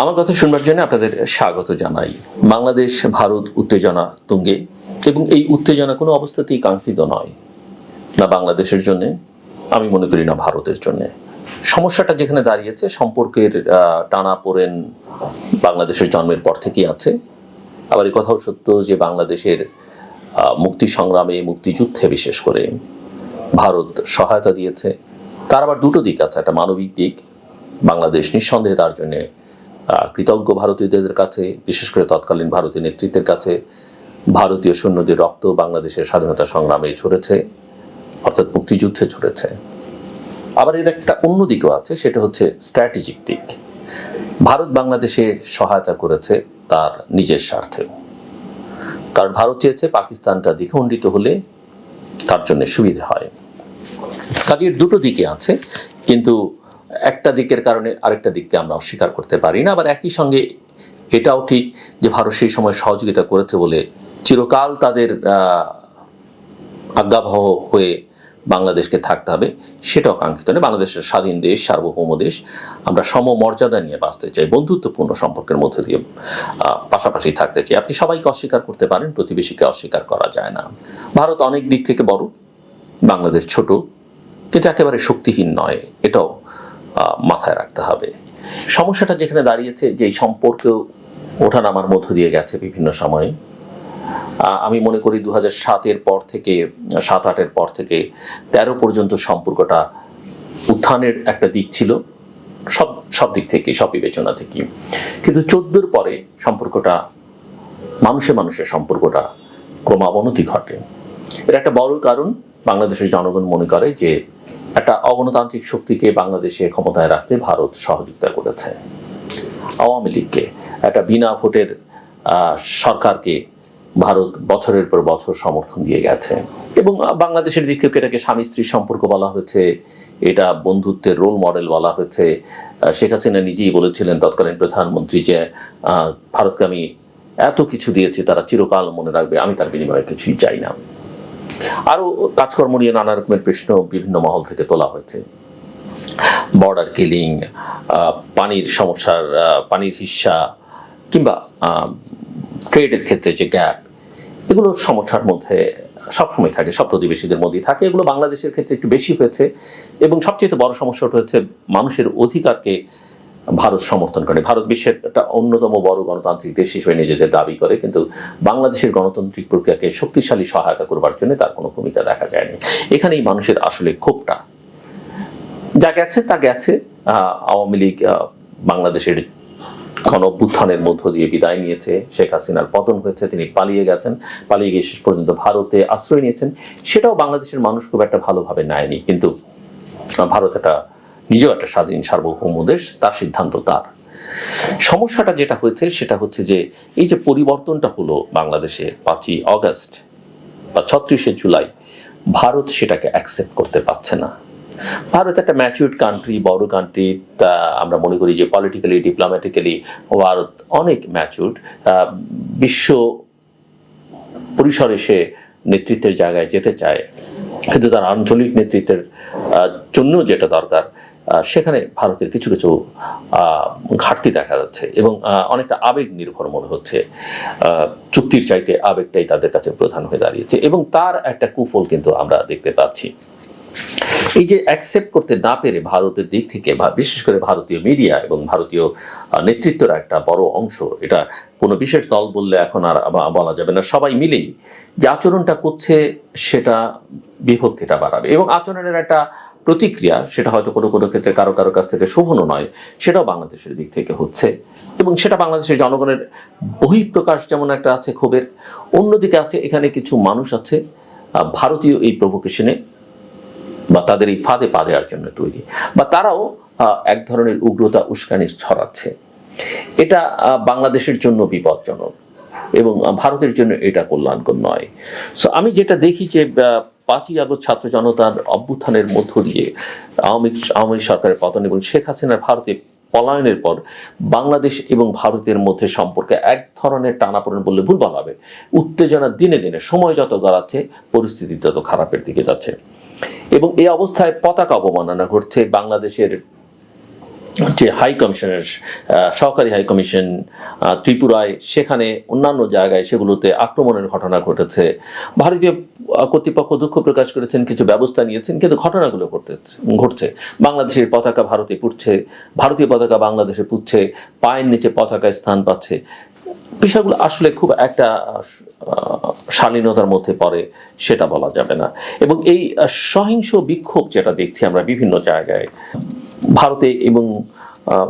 আমার কথা শুনবার জন্য আপনাদের স্বাগত জানাই। বাংলাদেশ, ভারত উত্তেজনা তুঙ্গে এবং এই উত্তেজনা কোনো অবস্থাতেই কাঙ্ক্ষিত নয়। না বাংলাদেশের জন্য, আমি মনে করি না ভারতের জন্য। সমস্যাটা যেখানে দাঁড়িয়েছে, সম্পর্কের টানা পড়েন বাংলাদেশের জন্মের পর থেকেই আছে। আবার এই কথাও সত্য যে বাংলাদেশের মুক্তি সংগ্রামে, মুক্তিযুদ্ধে বিশেষ করে ভারত সহায়তা দিয়েছে। তার আবার দুটো দিক আছে, একটা মানবিক দিক, বাংলাদেশ নিঃসন্দেহে তার জন্য কৃতজ্ঞ ভারতীয়দের কাছে, বিশেষ করে তৎকালীন ভারতীয় নেতৃত্বের কাছে, ভারতীয় সৈন্যদের রক্ত বাংলাদেশের স্বাধীনতা সংগ্রামে ছড়েছে, অর্থাৎ মুক্তিযুদ্ধে ছড়েছে। আবার এর একটা অন্য দিকও আছে, সেটা হচ্ছে স্ট্র্যাটেজিক দিক। ভারত বাংলাদেশে সহায়তা করেছে তার নিজের স্বার্থেও কারণ ভারত চেয়েছে পাকিস্তানটা দ্বিখণ্ডিত হলে তার জন্য সুবিধা হয়। কাজের দুটো দিকে আছে, কিন্তু একটা দিকের কারণে আরেকটা দিককে আমরা অস্বীকার করতে পারি না, আবার একই সঙ্গে এটাও ঠিক যে ভারত সেই সময় সহযোগিতা করেছে বলে চিরকাল তাদের আজ্ঞাবহ হয়ে বাংলাদেশকে থাকতে হবে, সেটাও কাঙ্ক্ষিত নয়। বাংলাদেশের স্বাধীন দেশ, সার্বভৌম দেশ, আমরা সমমর্যাদা নিয়ে বাঁচতে চাই, বন্ধুত্বপূর্ণ সম্পর্কের মধ্যে দিয়ে পাশাপাশি থাকতে চাই। আপনি সবাইকে অস্বীকার করতে পারেন, প্রতিবেশীকে অস্বীকার করা যায় না। ভারত অনেক দিক থেকে বড়, বাংলাদেশ ছোট, কিন্তু একেবারে শক্তিহীন নয়, এটাও মাথায় রাখতে হবে। সমস্যাটা যেখানে দাঁড়িয়েছে, যে সম্পর্ক ওঠানামার মধ্য দিয়ে গেছে বিভিন্ন সময়ে আমি মনে করি দু হাজার সাতের পর থেকে, সাত আটের পর থেকে তেরো পর্যন্ত সম্পর্কটা উত্থানের একটা দিক ছিল, সব সব দিক থেকে, সব বিবেচনা থেকে। কিন্তু চোদ্দোর পরে সম্পর্কটা, মানুষে মানুষের সম্পর্কটা ক্রমাবনতি ঘটে। এর একটা বড় কারণ বাংলাদেশের জনগণ মনে করে যে একটা অগণতান্ত্রিক শক্তিকে বাংলাদেশে ক্ষমতায় রাখতে ভারত সহযোগিতা করেছে। আওয়ামী লীগকে, একটা বিনা ভোটের সরকারকে ভারত বছরের পর বছর সমর্থন দিয়ে গেছে। এবং বাংলাদেশের দিক থেকে এটাকে স্বামী স্ত্রীর সম্পর্ক বলা হয়েছে, এটা বন্ধুত্বের রোল মডেল বলা হয়েছে। শেখ হাসিনা নিজেই বলেছিলেন তৎকালীন প্রধানমন্ত্রী যে ভারতকে আমি এত কিছু দিয়েছি, তারা চিরকাল মনে রাখবে, আমি তার বিনিময়ে কিছুই চাই না। আরও কাজকর্ম নিয়ে নানা রকমের প্রশ্ন বিভিন্ন মহল থেকে তোলা হয়েছে। বর্ডার কিলিং পানির সমস্যার পানির হিস্সা কিংবা ট্রেডের ক্ষেত্রে যে গ্যাপ এগুলো সমস্যার মধ্যে সবসময় থাকে, সব প্রতিবেশীদের মধ্যেই থাকে। এগুলো বাংলাদেশের ক্ষেত্রে একটু বেশি হয়েছে এবং সবচেয়ে বড় সমস্যাটা হচ্ছে মানুষের অধিকারকে ভারত সমর্থন করে। ভারত বিশ্বের একটা অন্যতম বড় গণতান্ত্রিক দেশ হিসেবে নিজেদের দাবি করে, কিন্তু বাংলাদেশের গণতান্ত্রিক প্রক্রিয়াকে শক্তিশালী সহায়তা করবার জন্য তার কোনো ভূমিকা দেখা যায়নি। এখানেই মানুষের আসলে ক্ষোভটা। যা গেছে, তা গেছে। আওয়ামী লীগ বাংলাদেশের গণ মধ্য দিয়ে বিদায় নিয়েছে। শেখ হাসিনার পতন হয়েছে, তিনি পালিয়ে গেছেন। পালিয়ে গিয়ে শেষ পর্যন্ত ভারতে আশ্রয় নিয়েছেন। সেটাও বাংলাদেশের মানুষ খুব একটা ভালোভাবে নেয়নি। কিন্তু ভারত একটা নিজেও একটা স্বাধীন সার্বভৌম দেশ, তার সিদ্ধান্ত তার। সমস্যাটা যেটা হয়েছে, সেটা হচ্ছে যে এই যে পরিবর্তনটা হলো বাংলাদেশে পাঁচই অগস্ট বা ছত্রিশে জুলাই, ভারত সেটাকে অ্যাকসেপ্ট করতে পারছে না। ভারত একটা ম্যাচিউর্ড কান্ট্রি বড় কান্ট্রি তা আমরা মনে করি যে পলিটিক্যালি ডিপ্লোম্যাটিক্যালি ভারত অনেক ম্যাচিউর্ড বিশ্ব পরিসরে সে নেতৃত্বের জায়গায় যেতে চায়। কিন্তু তার আঞ্চলিক নেতৃত্বের জন্য যেটা দরকার সেখানে ভারতের কিছু কিছু ঘাটতি দেখা যাচ্ছে এবং অনেকটা আবেগ নির্ভর মনে হচ্ছে। চুক্তির চাইতে আবেগটাই তাদের কাছে প্রধান হয়ে দাঁড়িয়েছে এবং তার একটা কুফল কিন্তু আমরা দেখতে পাচ্ছি। এই যে অ্যাকসেপ্ট করতে না পেরে ভারতের দিক থেকে বা বিশেষ করে ভারতীয় মিডিয়া এবং ভারতীয় নেতৃত্বের একটা বড় অংশ, এটা কোনো বিশেষ দল বললে এখন আর বলা যাবে না। সবাই মিলেই যে আচরণটা করছে সেটা বিভক্তিটা বাড়াবে এবং আচরণের একটা প্রতিক্রিয়া, সেটা হয়তো কোনো কোনো ক্ষেত্রে কারও কারও কাছ থেকে শোভনও নয়, সেটাও বাংলাদেশের দিক থেকে হচ্ছে এবং সেটা বাংলাদেশের জনগণের বহিঃপ্রকাশ যেমন একটা আছে ক্ষোভের, অন্যদিকে আছে এখানে কিছু মানুষ আছে ভারতীয় এই প্রভোকেশনে বা তাদের এই ফাঁদে পা দেওয়ার জন্য তৈরি। বা তারাও এক ধরনের উগ্রতা উস্কানি ছড়াচ্ছে। এটা বাংলাদেশের জন্য বিপজ্জনক এবং ভারতের জন্য এটা কল্যাণকর নয়। সো আমি যেটা দেখি যে পাঁচই আগস্ট ছাত্র জনতার অভ্যুত্থানের মধ্য দিয়ে আওয়ামী আওয়ামী সরকারের পতন এবং শেখ হাসিনার ভারতে পলায়নের পর বাংলাদেশ এবং ভারতের মধ্যে সম্পর্কে এক ধরনের টানাপোড়েন বললে ভুল বলা হবে। উত্তেজনা দিনে দিনে সময় যত গড়াচ্ছে, পরিস্থিতি তত খারাপের দিকে যাচ্ছে। এবং এই অবস্থায় পতাকা অবমাননা ঘটছে বাংলাদেশের, যে হাই কমিশনের সহকারী হাই কমিশন ত্রিপুরায়। সেখানে অন্যান্য জায়গায় সেগুলোতে আক্রমণের ঘটনা ঘটেছে। ভারতীয় কর্তৃপক্ষ দুঃখ প্রকাশ করেছেন, কিছু ব্যবস্থা নিয়েছেন, কিন্তু ঘটনাগুলো ঘটতে ঘটছে। বাংলাদেশের পতাকা ভারতে পুড়ছে, ভারতীয় পতাকা বাংলাদেশে পুড়ছে, পায়ের নিচে পতাকা স্থান পাচ্ছে। বিষয়গুলো আসলে খুব একটা শালীনতার মধ্যে পড়ে সেটা বলা যাবে না। এবং এই সহিংস বিক্ষোভ যেটা দেখছি আমরা বিভিন্ন জায়গায়, ভারতে এবং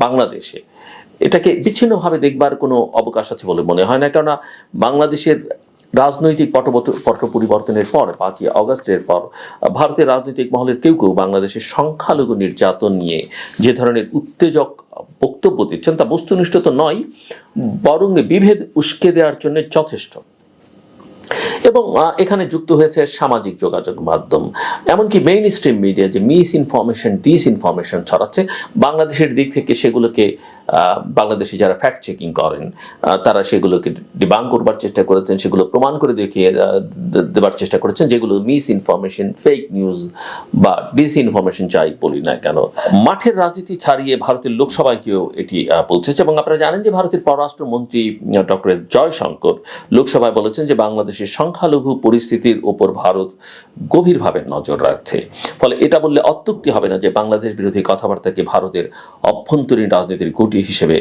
বাংলাদেশে, এটাকে বিচ্ছিন্নভাবে দেখবার কোনো অবকাশ আছে বলে মনে হয় না। কেননা বাংলাদেশের রাজনৈতিক পটবত- পট পরিবর্তনের পর, পাঁচই অগস্টের পর, ভারতের রাজনৈতিক মহলের কেউ কেউ বাংলাদেশের সংখ্যালঘু নির্যাতন নিয়ে যে ধরনের উত্তেজক বক্তব্য দিচ্ছেন, তা বস্তুনিষ্ঠ তো নয়, বরং বিভেদ উস্কে দেওয়ার জন্য যথেষ্ট। এবং এখানে যুক্ত হয়েছে সামাজিক যোগাযোগ মাধ্যম। এমনকি মেইন স্ট্রিম মিডিয়া যে মিস ইনফরমেশন ডিস ইনফরমেশন ছড়াচ্ছে, বাংলাদেশের দিক থেকে সেগুলোকে বাংলাদেশি যারা ফ্যাক্ট চেকিং করেন তারা সেগুলোকে ডিবাং করবার চেষ্টা করেছেন, সেগুলো প্রমাণ করে দেখিয়ে দেবার চেষ্টা করেছেন, যেগুলো মিস ইনফরমেশন ফেক নিউজ বা ডিস ইনফরমেশন চাই বলি না কেন। মাঠের রাজনীতি ছাড়িয়ে ভারতের লোকসভাকেও এটি পৌঁছেছে এবং আপনারা জানেন যে ভারতের পররাষ্ট্রমন্ত্রী ডক্টর এস জয়শঙ্কর লোকসভায় বলেছেন যে বাংলাদেশের সংখ্যালঘু পরিস্থিতির ওপর ভারত গভীরভাবে নজর রাখছে। ফলে এটা বললে অত্যুক্তি হবে না যে বাংলাদেশ বিরোধী কথাবার্তাকে ভারতের অভ্যন্তরীণ রাজনীতির গুটি হিসেবে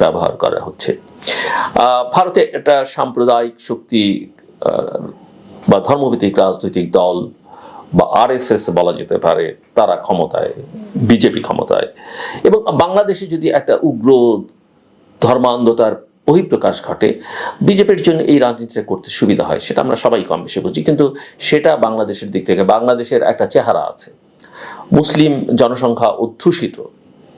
ব্যবহার করা হচ্ছে। ভারতে একটা সাম্প্রদায়িক শক্তি বা ধর্মভিত্তিক রাজনৈতিক দল, বা আরএসএস বলা যেতে পারে, তারা ক্ষমতায়, বিজেপি ক্ষমতায়। এবং বাংলাদেশে যদি একটা উগ্র ধর্মান্ধতার বহিঃপ্রকাশ ঘটে, বিজেপির জন্য এই রাজনীতিটা করতে সুবিধা হয়, সেটা আমরা সবাই কম বেশি বুঝি। কিন্তু সেটা বাংলাদেশের দিক থেকে, বাংলাদেশের একটা চেহারা আছে। মুসলিম জনসংখ্যা অধ্যুষিত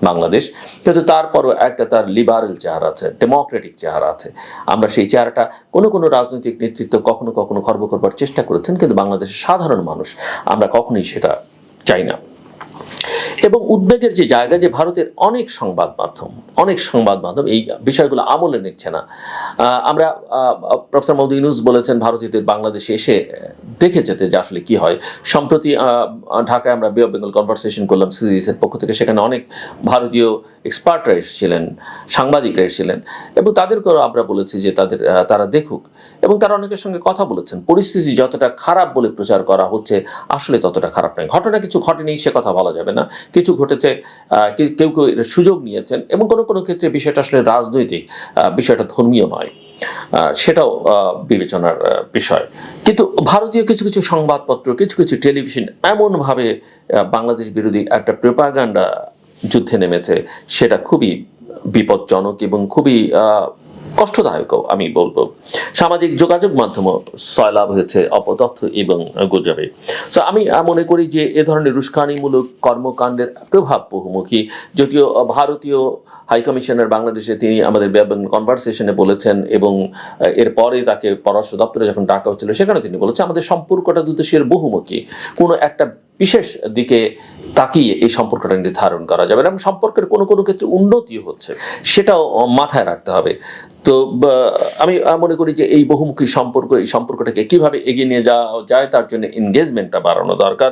বাংলাদেশ। কিন্তু তারপরও একটা তার লিবারেল চেহারা আছে ডেমোক্রেটিক চেহারা আছে। আমরা সেই চেহারাটা কোনো কোনো রাজনৈতিক নেতৃত্ব কখনো কখনো খর্ব করবার চেষ্টা করেছেন, কিন্তু বাংলাদেশের সাধারণ মানুষ, আমরা কখনোই সেটা চাই না। এবং উদ্বেগের যে জায়গা, যে ভারতের অনেক সংবাদ মাধ্যম, অনেক সংবাদ মাধ্যম, এই বিষয়গুলো আমলে নিচ্ছে না। আমরা প্রফেসর মৌদুদ ইউনুস বলেছেন, ভারতীয়দের বাংলাদেশে এসে দেখে যেতে যে আসলে কি হয়। সম্প্রতি ঢাকায় আমরা বে অফ বেঙ্গল কনভারসেশন করলাম সিরিজের পক্ষ থেকে। সেখানে অনেক ভারতীয় এক্সপার্টরা এসেছিলেন, সাংবাদিকরা এসেছিলেন, এবং তাদেরকেও আমরা বলেছি যে তাদের তারা দেখুক। এবং তারা অনেকের সঙ্গে কথা বলেছেন, পরিস্থিতি যতটা খারাপ বলে প্রচার করা হচ্ছে, আসলে ততটা খারাপ নয়। ঘটনা কিছু ঘটেনি, সে কথা বলা যাবে না। কিছু ঘটেছে কেউ কেউ সুযোগ নিয়েছেন এবং কোনো কোনো ক্ষেত্রে বিষয়টা আসলে রাজনৈতিক বিষয়টা ধর্মীয় নয় সেটাও বিবেচনার বিষয়। কিন্তু ভারতীয় কিছু কিছু সংবাদপত্র, কিছু কিছু টেলিভিশন এমনভাবে বাংলাদেশ বিরোধী একটা প্রোপাগান্ডা যুদ্ধে নেমেছে, সেটা খুবই বিপজ্জনক এবং খুবই কষ্টদায়কও, আমি বলব। সামাজিক যোগাযোগ মাধ্যমও সয়লাভ হয়েছে অপতথ্য এবং গুজবে। সো আমি মনে করি যে এ ধরনের উস্কানিমূলক কর্মকাণ্ডের প্রভাব বহুমুখী, যদিও ভারতীয় হাই কমিশনার বাংলাদেশে তিনি আমাদের কনভারসেশনে বলেছেন এবং এরপরে তাকে পররাষ্ট্র দপ্তরে যখন ডাকা হচ্ছিল সেখানে তিনি বলেছেন, আমাদের সম্পর্কটা দুদেশের বহুমুখী। কোনো একটা বিশেষ দিকে তাকিয়ে এই সম্পর্কটা নির্ধারণ করা যাবে এবং সম্পর্কের কোনো কোনো ক্ষেত্রে উন্নতি হচ্ছে, সেটাও মাথায় রাখতে হবে। তো আমি মনে করি যে এই বহুমুখী সম্পর্ক, এই সম্পর্কটাকে কীভাবে এগিয়ে নিয়ে যাওয়া যায় তার জন্য এনগেজমেন্টটা বাড়ানো দরকার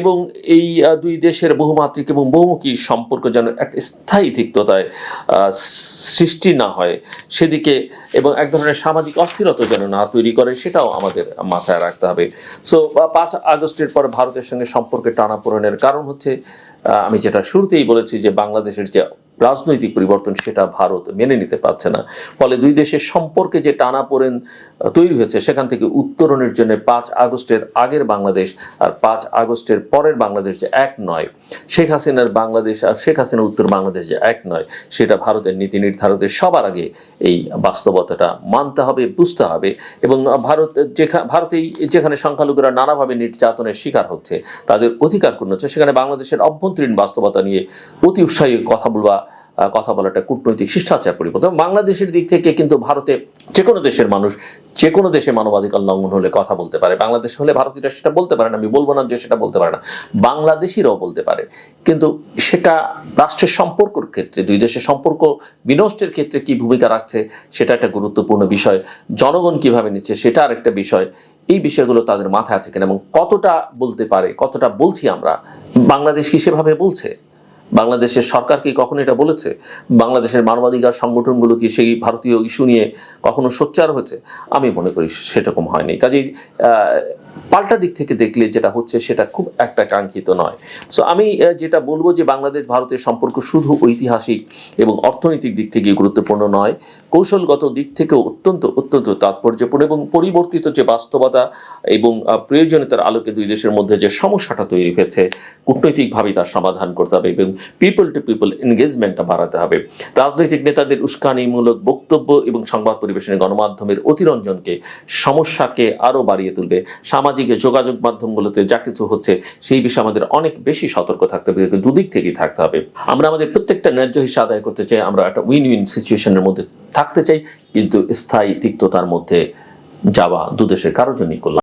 এবং এই দুই দেশের বহুমাত্রিক এবং বহুমুখী সম্পর্ক যেন একটা স্থায়ী তিক্ততায় সৃষ্টি না হয় সেদিকে এবং এক ধরনের সামাজিক অস্থিরতা যেন না তৈরি করে সেটাও আমাদের মাথায় রাখতে হবে। সো পাঁচ আগস্টের পর ভারতের সঙ্গে সম্পর্কে টানাপোড়েনের কারণ হচ্ছে আমি যেটা শুরুতেই বলেছি যে বাংলাদেশের যে রাজনৈতিক পরিবর্তন সেটা ভারত মেনে নিতে পারছে না। ফলে দুই দেশের সম্পর্কে যে টানাপোড়েন আহ, তৈরি হয়েছে সেখান থেকে উত্তরণের জন্য পাঁচ আগস্টের আগের বাংলাদেশ আর পাঁচ আগস্টের পরের বাংলাদেশ যে এক নয়। শেখ হাসিনার বাংলাদেশ আর শেখ হাসিনার উত্তর বাংলাদেশ যে এক নয় সেটা ভারতের নীতি নির্ধারকদের সবার আগে এই বাস্তবতাটা মানতে হবে বুঝতে হবে এবং ভারত যেখানে ভারতেই যেখানে সংখ্যালঘুরা নানাভাবে নির্যাতনের শিকার হচ্ছে তাদের অধিকার হচ্ছে সেখানে বাংলাদেশের অভ্যন্তরীণ বাস্তবতা নিয়ে অতি উৎসাহী কথা বলবা কথা বলাটা কূটনৈতিক শিষ্টাচার পরিবর্তন। বাংলাদেশের দিক থেকে কিন্তু ভারতে যে কোনো দেশের মানুষ যে কোনো দেশে মানবাধিকার লঙ্ঘন হলে কথা বলতে পারে। বাংলাদেশ হলে ভারতীয়রা সেটা বলতে পারে না, আমি বলব না যে সেটা বলতে পারে না। বাংলাদেশিরাও বলতে পারে। কিন্তু সেটা রাষ্ট্রের সম্পর্কর ক্ষেত্রে, দুই দেশের সম্পর্ক বিনষ্টের ক্ষেত্রে কি ভূমিকা রাখছে, সেটা একটা গুরুত্বপূর্ণ বিষয়। জনগণ কীভাবে নিচ্ছে, সেটা আরেকটা বিষয়। এই বিষয়গুলো তাদের মাথায় আছে কিনা এবং কতটা বলতে পারে, কতটা বলছি আমরা, বাংলাদেশ কি সেভাবে বলছে? বাংলাদেশের সরকার কি কখনো এটা বলেছে? বাংলাদেশের মানবাধিকার সংগঠনগুলো কি সেই ভারতীয় ইস্যু নিয়ে কখনো সোচ্চার হয়েছে? আমি মনে করি সেরকম হয়নি। কাজেই পাল্টা দিক থেকে দেখলে যেটা হচ্ছে সেটা খুব একটা কাঙ্ক্ষিত নয়। সো আমি যেটা বলব যে বাংলাদেশ ভারতের সম্পর্ক শুধু ঐতিহাসিক এবং অর্থনৈতিক দিক থেকে গুরুত্বপূর্ণ নয়, কৌশলগত দিক থেকেও অত্যন্ত অত্যন্ত তাৎপর্যপূর্ণ এবং পরিবর্তিত যে বাস্তবতা এবং প্রয়োজনীয়তার আলোকে দুই দেশের মধ্যে যে সমস্যাটা তৈরি হয়েছে কূটনৈতিকভাবে তার সমাধান করতে হবে এবং পিপল টু পিপল এনগেজমেন্টটা বাড়াতে হবে। রাজনৈতিক নেতাদের উস্কানিমূলক বক্তব্য এবং সংবাদ পরিবেশনের গণমাধ্যমের অতিরঞ্জনকে সমস্যাকে আরও বাড়িয়ে তুলবে। সামাজিক যোগাযোগ মাধ্যমগুলোতে যা কিছু হচ্ছে, সেই বিষয়ে আমাদের অনেক বেশি সতর্ক থাকতে হবে দুদিক থেকেই থাকতে হবে। আমরা আমাদের প্রত্যেকটা ন্যায্য হিসেবে আদায় করতে চাই, আমরা একটা উইন উইন সিচুয়েশনের মধ্যে থাকতে চাই, কিন্তু স্থায়ী তিক্ততার মধ্যে যাওয়া দুদেশের কারোর জন্যই